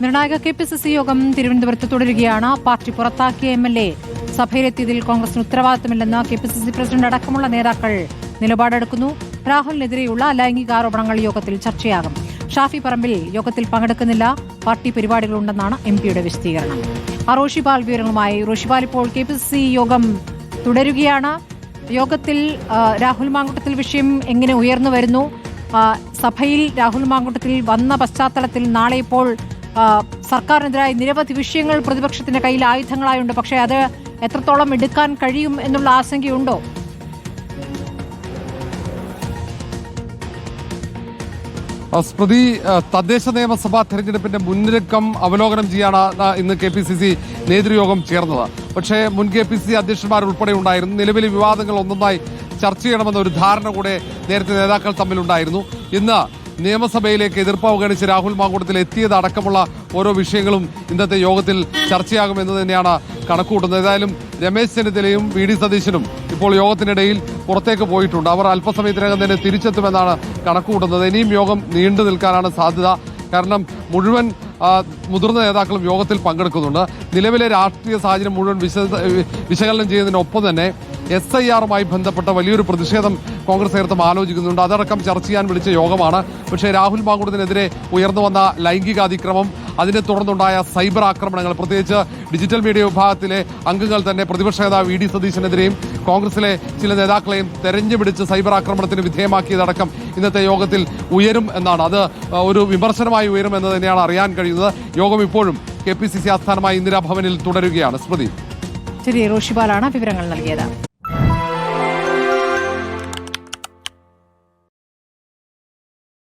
നിർണായക K P C C യോഗം തിരുവനന്തപുരത്ത് തുടരുകയാണ്. പാർട്ടി പുറത്താക്കിയ എം എൽ എ. സഭയിലെത്തിയതിൽ കോൺഗ്രസിന് ഉത്തരവാദിത്തമില്ലെന്ന് K P C C president അടക്കമുള്ള നേതാക്കൾ നിലപാടെടുക്കുന്നു. രാഹുലിനെതിരെയുള്ള ലൈംഗിക ആരോപണങ്ങൾ യോഗത്തിൽ ചർച്ചയാകും. ഷാഫി പറമ്പിൽ യോഗത്തിൽ പങ്കെടുക്കുന്നില്ല. പാർട്ടി പരിപാടികളുണ്ടെന്നാണ് എം പിയുടെ വിശദീകരണം. റോഷിപാൽ വിവരങ്ങളുമായി റോഷിപാൽ ഇപ്പോൾ കെ പി സി സി യോഗം തുടരുകയാണ്. യോഗത്തിൽ രാഹുൽ മാങ്കുട്ടത്തിൽ വിഷയം എങ്ങനെ ഉയർന്നു വരുന്നു? സഭയിൽ രാഹുൽ മാങ്കുട്ടത്തിൽ വന്ന പശ്ചാത്തലത്തിൽ നാളെ ഇപ്പോൾ സർക്കാരിനെതിരായ നിരവധി വിഷയങ്ങൾ പ്രതിപക്ഷത്തിന്റെ കയ്യിൽ ആയുധങ്ങളായുണ്ട്. പക്ഷേ അത് എത്രത്തോളം എടുക്കാൻ കഴിയും എന്നുള്ള ആശങ്കയുണ്ടോ? സ്മൃതി തദ്ദേശ നിയമസഭാ തെരഞ്ഞെടുപ്പിന്റെ മുന്നൊരുക്കം അവലോകനം ചെയ്യാണ് ഇന്ന് കെ പി സി സി നേതൃയോഗം ചേർന്നത്. പക്ഷേ മുൻ കെ പി സി സി അധ്യക്ഷന്മാർ ഉൾപ്പെടെ ഉണ്ടായിരുന്നു. നിലവിലെ വിവാദങ്ങൾ ഒന്നൊന്നായി ചർച്ച ചെയ്യണമെന്ന ഒരു ധാരണ കൂടെ നേരത്തെ നേതാക്കൾ തമ്മിലുണ്ടായിരുന്നു. ഇന്ന് നിയമസഭയിലേക്ക് എതിർപ്പ് അവഗണിച്ച് രാഹുൽ മാങ്കൂട്ടത്തിൽ എത്തിയതടക്കമുള്ള ഓരോ വിഷയങ്ങളും ഇന്നത്തെ യോഗത്തിൽ ചർച്ചയാകുമെന്ന് തന്നെയാണ് കണക്കുകൂട്ടുന്നത്. ഏതായാലും രമേശ് ചെന്നിത്തലയും വി ഡി സതീശനും ഇപ്പോൾ യോഗത്തിനിടയിൽ പുറത്തേക്ക് പോയിട്ടുണ്ട്. അവർ അല്പസമയത്തിനകം തന്നെ തിരിച്ചെത്തുമെന്നാണ് കണക്കുകൂട്ടുന്നത്. ഇനിയും യോഗം നീണ്ടു നിൽക്കാനാണ് സാധ്യത. കാരണം മുഴുവൻ മുതിർന്ന നേതാക്കളും യോഗത്തിൽ പങ്കെടുക്കുന്നുണ്ട്. നിലവിലെ രാഷ്ട്രീയ സാഹചര്യം മുഴുവൻ വിശകലനം ചെയ്യുന്നതിനൊപ്പം തന്നെ എസ് ഐ ആറുമായി ബന്ധപ്പെട്ട വലിയൊരു പ്രതിഷേധം കോൺഗ്രസ് നേതൃത്വം ആലോചിക്കുന്നുണ്ട്. അതടക്കം ചർച്ച ചെയ്യാൻ വിളിച്ച യോഗമാണ്. പക്ഷേ രാഹുൽ മാങ്കുടത്തിനെതിരെ ഉയർന്നു വന്ന ലൈംഗിക അതിക്രമം അതിനെ തുടർന്നുണ്ടായ സൈബർ ആക്രമണങ്ങൾ പ്രത്യേകിച്ച് ഡിജിറ്റൽ മീഡിയ വിഭാഗത്തിലെ അംഗങ്ങൾ തന്നെ പ്രതിപക്ഷ നേതാവ് വി ഡി സതീശനെതിരെയും കോൺഗ്രസിലെ ചില നേതാക്കളെയും തെരഞ്ഞുപിടിച്ച് സൈബർ ആക്രമണത്തിന് വിധേയമാക്കിയതടക്കം ഇന്നത്തെ യോഗത്തിൽ ഉയരും എന്നാണ്. അത് ഒരു വിമർശനമായി ഉയരും എന്ന് തന്നെയാണ് അറിയാൻ കഴിയുന്നത്. യോഗം ഇപ്പോഴും കെ പി സി സി ആസ്ഥാനമായ ഇന്ദിരാഭവനിൽ തുടരുകയാണ്. സ്മൃതി. ശരി റോഷിബാലാണ് വിവരങ്ങൾ നൽകിയത്.